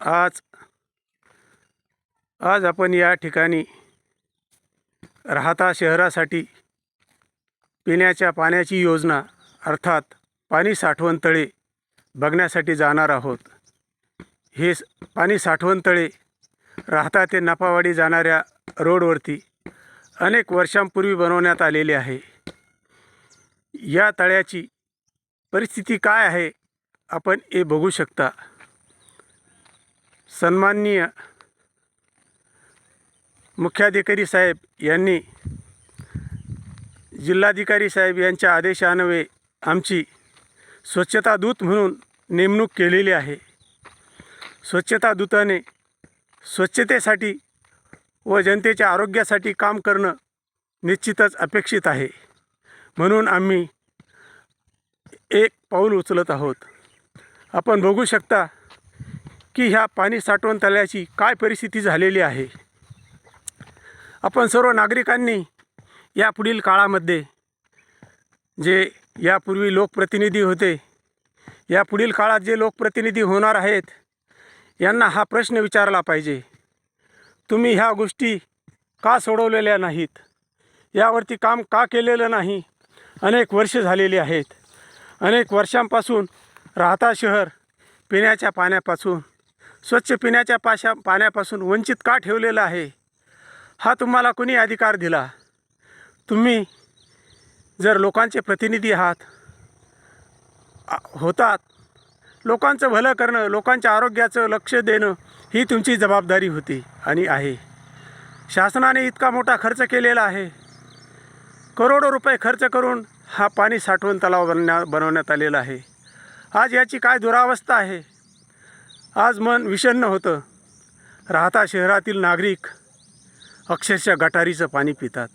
आज आज आपण या ठिकाणी राहता शहरासाठी पिण्याच्या पाण्याची योजना अर्थात पाणी साठवण तळे बघण्यासाठी जाणार आहोत. हे पाणी साठवण तळे राहता ते नफावाडी जाणाऱ्या रोडवरती अनेक वर्षांपूर्वी बनवण्यात आलेले आहे. या तळ्याची परिस्थिती काय आहे आपण हे बघू शकता. सन्माननीय मुख्याधिकारी साहेब यांनी जिल्हाधिकारी साहेब यांच्या आदेशान्वये आमची स्वच्छता दूत म्हणून नेमणूक केलेली आहे. स्वच्छता दूताने स्वच्छतेसाठी व जनतेच्या आरोग्यासाठी काम करणं निश्चितच अपेक्षित आहे. म्हणून आम्ही एक पाऊल उचलत आहोत. आपण बघू शकता की ह्या पाणी साठवण तळ्याची काय परिस्थिती झालेली आहे? आपण सर्व नागरिकांनी या पुढील काळामध्ये जे यापूर्वी लोकप्रतिनिधी होते या पुढील काळात जे लोकप्रतिनिधी होणार आहेत यांना हा प्रश्न विचारला पाहिजे. तुम्ही ह्या गोष्टी का सोडवलेल्या नाहीत? यावरती काम का केलेलं नाही? अनेक वर्ष झालेली आहेत. अनेक वर्षांपासून राहता शहर पिण्याच्या पाण्यापासून स्वच्छ पिण्याच्या पाशा पाण्यापासून वंचित का ठेवलेलं आहे? हा तुम्हाला कोणी अधिकार दिला? तुम्ही जर लोकांचे प्रतिनिधी आहात होतात. लोकांचं भलं करणं लोकांच्या आरोग्याचं लक्ष देणं ही तुमची जबाबदारी होती आणि आहे. शासनाने इतका मोठा खर्च केलेला आहे. करोडो रुपये खर्च करून हा पाणी साठवण तलाव बनण्या बनवण्यात आलेला आहे. आज याची काय दुरावस्था आहे? आज मन विषण्ण होतं. राहता शहरातील नागरिक अक्षरशः गटारीचं पाणी पितात.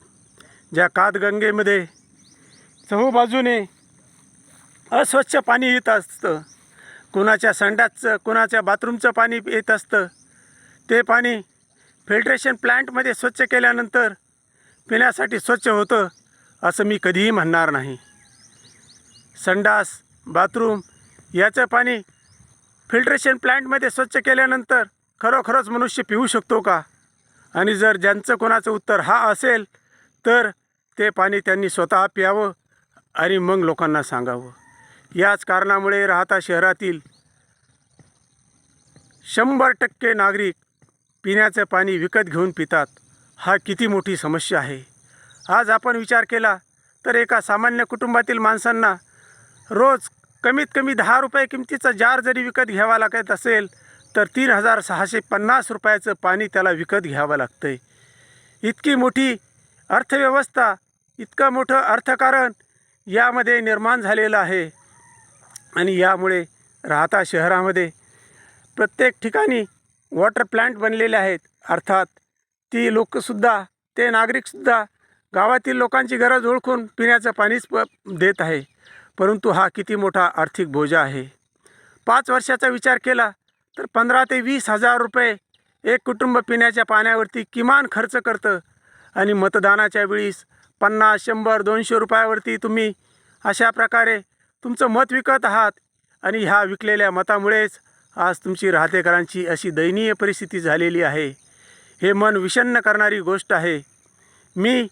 ज्या कातगंगेमध्ये चहूबाजूने अस्वच्छ पाणी येत असतं कुणाच्या संडासचं कुणाच्या बाथरूमचं पाणी येत असतं ते पाणी फिल्ट्रेशन प्लॅन्टमध्ये स्वच्छ केल्यानंतर पिण्यासाठी स्वच्छ होतं असं मी कधीही म्हणणार नाही. संडास बाथरूम याचं पाणी फिल्ट्रेशन प्लॅन्टमध्ये स्वच्छ केल्यानंतर खरोखरच मनुष्य पिऊ शकतो का? आणि जर ज्यांचं कोणाचं उत्तर हा असेल तर ते पाणी त्यांनी स्वतः प्यावं आणि मग लोकांना सांगावं. याच कारणामुळे राहता शहरातील शंभर टक्के नागरिक पिण्याचं पाणी विकत घेऊन पितात. हा किती मोठी समस्या आहे. आज आपण विचार केला तर एका सामान्य कुटुंबातील माणसांना रोज कमीत कमी दहा रुपये किमतीचा जार जरी विकत घ्यावा लागत असेल तर तीन हजार सहाशे पन्नास रुपयाचं पाणी त्याला विकत घ्यावं लागतं आहे इतकी मोठी अर्थव्यवस्था इतकं मोठं अर्थकारण यामध्ये निर्माण झालेलं आहे. आणि यामुळे राहता शहरामध्ये प्रत्येक ठिकाणी वॉटर प्लांट बनलेले आहेत. अर्थात ती लोकसुद्धा ते नागरिकसुद्धा गावातील लोकांची गरज ओळखून पिण्याचं पाणीच प देत आहे. परंतु हा किती मोठा आर्थिक बोजा आहे. पाच वर्षाचा विचार केला तर पंधरा ते वीस हजार रुपये एक कुटुंब पिण्याच्या पाण्यावरती किमान खर्च करतं आणि मतदानाच्या वेळीस पन्नास शंभर दोनशे रुपयावरती तुम्ही अशा प्रकारे तुमचं मत विकत आहात आणि ह्या विकलेल्या मतामुळेच आज तुमची राहतेकरांची अशी दयनीय परिस्थिती झालेली आहे. हे मन विषण्ण करणारी गोष्ट आहे. मी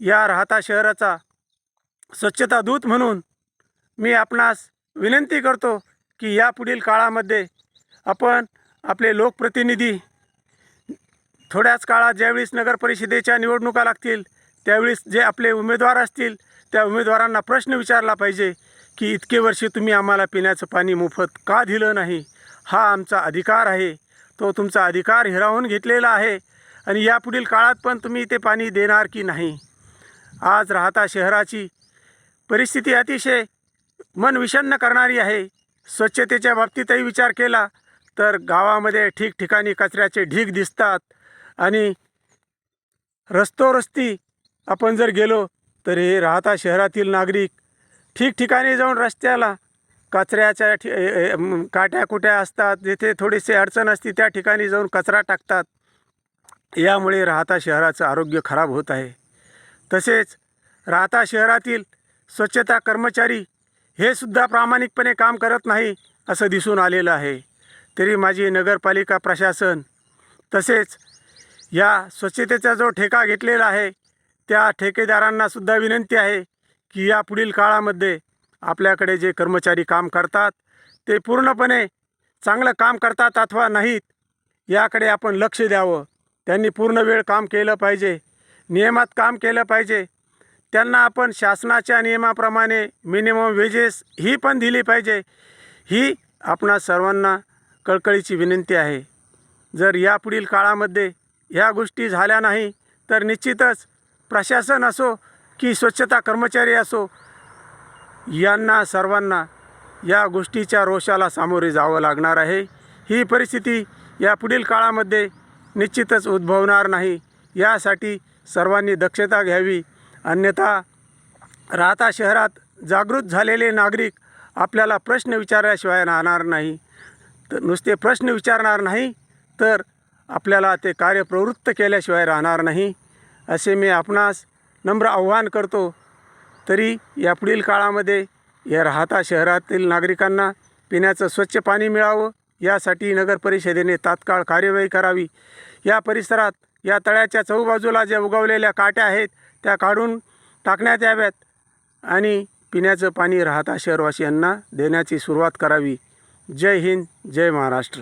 या राहता शहराचा स्वच्छता दूत म्हणून मी आपणास विनंती करतो की यापुढील काळामध्ये आपण आपले लोकप्रतिनिधी थोड्याच काळात ज्यावेळेस नगर परिषदेच्या निवडणुका लागतील त्यावेळेस जे आपले उमेदवार असतील त्या उमेदवारांना प्रश्न विचारला पाहिजे की इतके वर्षे तुम्ही आम्हाला पिण्याचं पाणी मोफत का दिलं नाही? हा आमचा अधिकार आहे. तो तुमचा अधिकार हिरावून घेतलेला आहे आणि यापुढील काळात पण तुम्ही ते पाणी देणार की नाही? आज राहता शहराची परिस्थिती अतिशय मन विषन्न करणारी आहे. स्वच्छतेच्या बाबतीतही विचार केला तर गावामध्ये ठिकठिकाणी कचऱ्याचे ढीग दिसतात आणि रस्तोरस्ती आपण जर गेलो तर हे राहता शहरातील नागरिक ठिकठिकाणी जाऊन रस्त्याला कचऱ्याच्या ठि काट्या कुट्या असतात. जिथे थोडीशी अडचण असते त्या ठिकाणी जाऊन कचरा टाकतात. यामुळे राहता शहराचं आरोग्य खराब होत आहे. तसेच राहता शहरातील स्वच्छता कर्मचारी हे सुद्धा प्रामाणिकपणे काम करत नाही असं दिसून आलेलं आहे. तरी माझी नगरपालिका प्रशासन तसेच या स्वच्छतेचा जो ठेका घेतलेला आहे त्या ठेकेदारांनासुद्धा विनंती आहे की या पुढील काळामध्ये आपल्याकडे जे कर्मचारी काम करतात ते पूर्णपणे चांगलं काम करतात अथवा नाहीत याकडे आपण लक्ष द्यावं. त्यांनी पूर्ण वेळ काम केलं पाहिजे नियमात काम केलं पाहिजे त्यांना आपण शासनाच्या नियमाप्रमाणे मिनिमम वेजेस ही पण दिली पाहिजे. ही आपणा सर्वांना कळकळीची विनंती आहे. जर यापुढील काळामध्ये ह्या गोष्टी झाल्या नाही तर निश्चितच प्रशासन असो की स्वच्छता कर्मचारी असो यांना सर्वांना या गोष्टीच्या रोषाला सामोरे जावं लागणार आहे. ही परिस्थिती या पुढील काळामध्ये निश्चितच उद्भवणार नाही. यासाठी सर्वांनी दक्षता घ्यावी. अन्यथा राहता शहरात जागृत झालेले नागरिक आपल्याला प्रश्न विचारल्याशिवाय राहणार नाही. तर नुसते प्रश्न विचारणार नाही तर आपल्याला ते कार्य प्रवृत्त केल्याशिवाय राहणार नाही असे मी आपणास नम्र आव्हान करतो. तरी या पुढील काळामध्ये या राहता शहरातील नागरिकांना पिण्याचं स्वच्छ पाणी मिळावं यासाठी नगर परिषदेने तात्काळ कार्यवाही करावी. या परिसरात या तळ्याच्या चौबाजूला ज्या उगवलेल्या काट्या आहेत त्या काढून टाकण्यात याव्यात आणि पिण्याचं पाणी राहता शहरवासियांना देण्याची सुरुवात करावी. जय हिंद जय महाराष्ट्र.